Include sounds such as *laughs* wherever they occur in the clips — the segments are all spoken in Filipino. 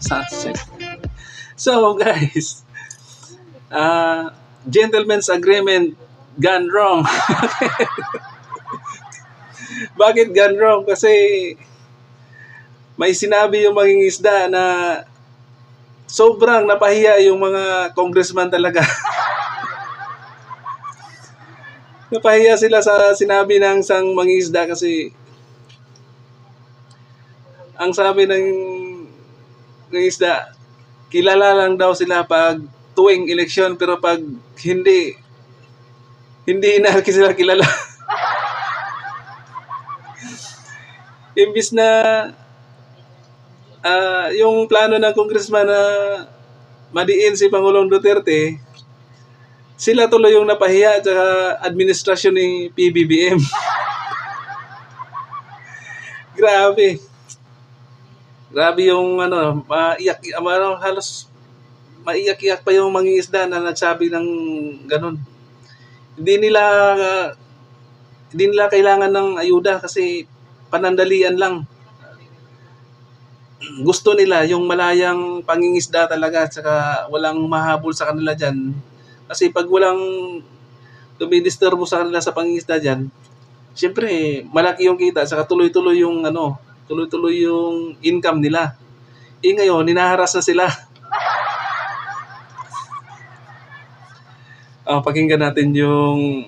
Sunset. So guys, uh, gentleman's agreement gone wrong. *laughs* Bakit gone wrong? Kasi may sinabi yung maging isda na sobrang napahiya yung mga congressman talaga. *laughs* napahiya sila sa sinabi ng isang mangingisda kasi ang sabi ng ng isda, kilala lang daw sila pag tuwing eleksyon pero pag hindi hindi na sila kilala. *laughs* Imbis na ah, yung plano ng congressman na madiin si Pangulong Duterte, sila tuloy yung napahiya at administrasyon ni PBBM. *laughs* Grabe. Grabe yung ano, maiyak, ano, halos maiyak-iyak pa yung mangingisda na nagsabi ng ganun. Hindi nila hindi nila kailangan ng ayuda kasi panandalian lang. Gusto nila yung malayang pangingisda talaga at saka walang mahabol sa kanila dyan. Kasi pag walang dumidisturbo sa kanila sa pangingisda dyan, siyempre malaki yung kita saka tuloy-tuloy yung ano, tuloy-tuloy yung income nila. Eh ngayon, ninaharas na sila. *laughs* Ah, pakinggan natin yung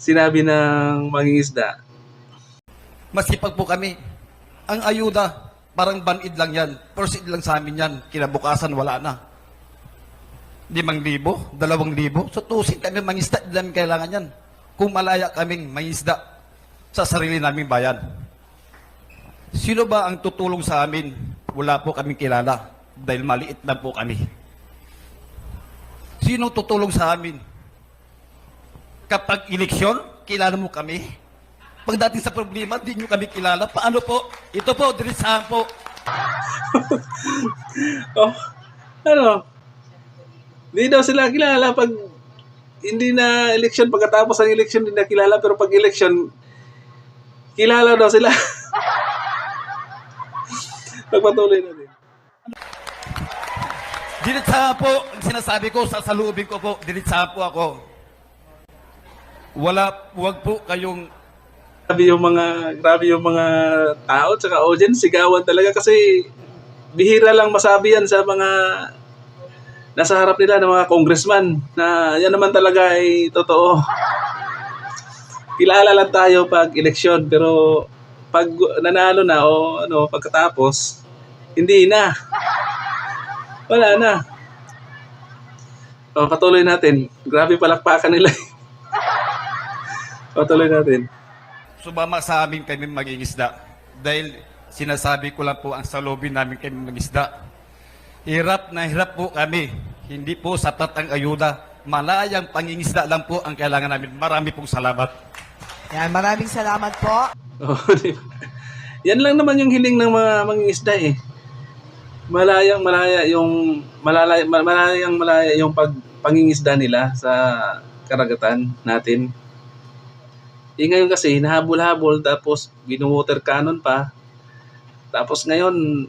sinabi ng mangingisda. Masipag po kami. Ang ayuda, parang banid lang yan. Proceed lang sa amin yan. Kinabukasan, wala na. Limang libo, dalawang libo. So tusin kami mangisda, hindi namin kailangan yan. Kung malaya kaming mangisda sa sarili naming bayan. Sino ba ang tutulong sa amin? Wala po kaming kilala. Dahil maliit lang po kami. Sino tutulong sa amin? Kapag eleksyon, kilala mo kami? Pagdating sa problema, di nyo kami kilala. Paano po? Ito po, dirisahan po. *laughs* Oh, ano? Hindi daw sila kilala pag hindi na election pagkatapos ng election hindi na kilala pero pag election kilala daw sila. *laughs* Pagpatuloy natin. Diritsahan po, sinasabi ko, sasalubin ko po, diritsahan po ako. Wala, wag po kayong Grabe yung mga grabe yung mga tao at audience sigawan talaga kasi bihira lang masabi yan sa mga nasa harap nila ng mga congressman na yan naman talaga ay totoo. Kilala lang tayo pag eleksyon pero pag nanalo na o ano pagkatapos hindi na. Wala na. O, patuloy natin. Grabe palakpakan nila. *laughs* patuloy natin. sumama sa amin kami mag-iisda. Dahil sinasabi ko lang po ang salubin namin kami mag-isda. Hirap na hirap po kami. Hindi po sapat ang ayuda. Malayang pangingisda lang po ang kailangan namin. Marami pong salamat. Yan, maraming salamat po. *laughs* Oh? Yan lang naman yung hiling ng mga mangingisda eh. Malayang malaya yung malalay, ma- malayang malaya yung pag pangingisda nila sa karagatan natin. Eh ngayon kasi nahabol-habol tapos binu-water cannon pa. Tapos ngayon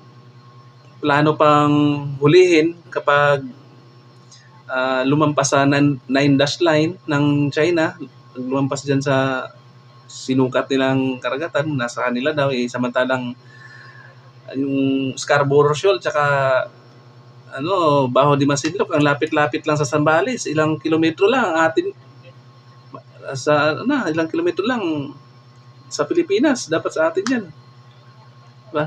plano pang hulihin kapag ah, lumampas sa 9 dash line ng China, lumampas diyan sa sinukat nilang karagatan, nasa kanila daw eh, samantalang yung Scarborough Shoal tsaka ano, Baho de Masinloc, ang lapit-lapit lang sa Zambales, ilang kilometro lang ang atin sa na ilang kilometro lang sa Pilipinas, dapat sa atin 'yan. Diba?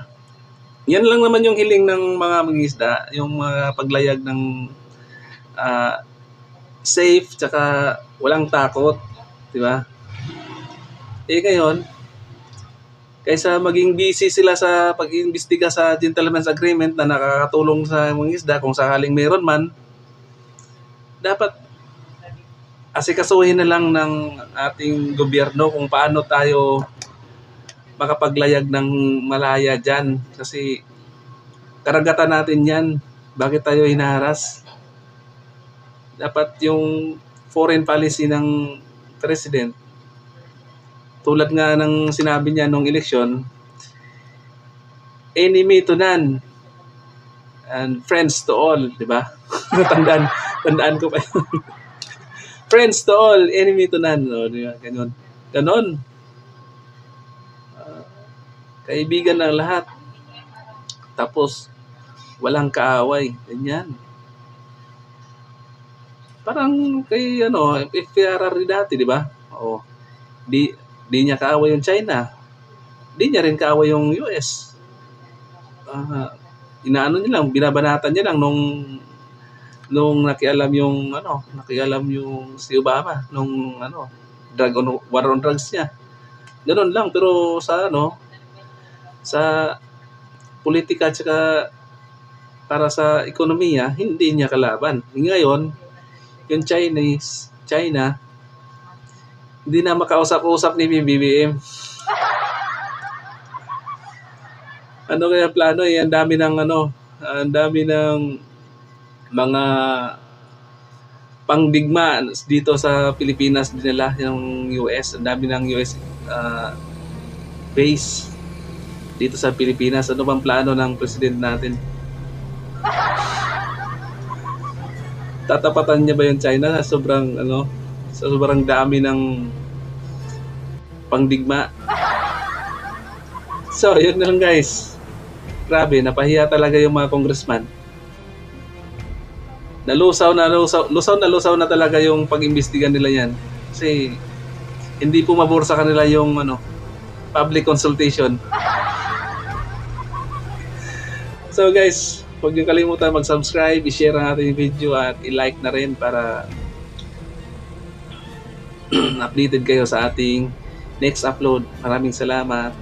Yan lang naman yung hiling ng mga mangisda, yung mga paglayag ng ah, safe tsaka walang takot, di ba? Eh ngayon, kaysa maging busy sila sa pag-iimbestiga sa gentleman's agreement na nakakatulong sa mga isda kung sakaling meron man, dapat asikasuhin na lang ng ating gobyerno kung paano tayo makapaglayag ng malaya dyan. Kasi karagatan natin yan. Bakit tayo hinaharas? Dapat yung foreign policy ng president, tulad nga ng sinabi niya nung eleksyon, enemy to none and friends to all, di ba? *laughs* tandaan, tandaan ko pa yun. *laughs* friends to all, enemy to none. O, di ba? Ganon. Ganon. Ah, kaibigan ng lahat. Tapos, walang kaaway. Ganyan. Parang kay, ano, FPRR dati, di ba? Oo. Di, di niya kaaway yung China. Di niya rin kaaway yung US. Ah, inaano niya lang, binabanatan niya lang nung nung nakialam yung ano, nakialam yung si Obama nung ano, drug on, war on drugs niya. Ganun lang pero sa ano sa politika at para sa ekonomiya, hindi niya kalaban. Ngayon, yung Chinese, China, hindi na makausap-usap ni BBM. ano kaya plano eh, ang dami ng ano, ang dami ng mga pangdigma dito sa Pilipinas din nila yung US, ang dami ng US ah, base dito sa Pilipinas. Ano bang plano ng president natin? Tatapatan niya ba yung China sobrang ano, sa sobrang dami ng pangdigma? So, yun na lang guys. Grabe, napahiya talaga yung mga congressman. Nalusaw na lusaw, lusaw na lusaw na talaga yung pag-imbestigan nila yan. Kasi hindi po mabor sa kanila yung ano, public consultation. So guys, huwag niyo kalimutan mag-subscribe, i-share ang ating video at i-like na rin para updated kayo sa ating next upload. Maraming salamat.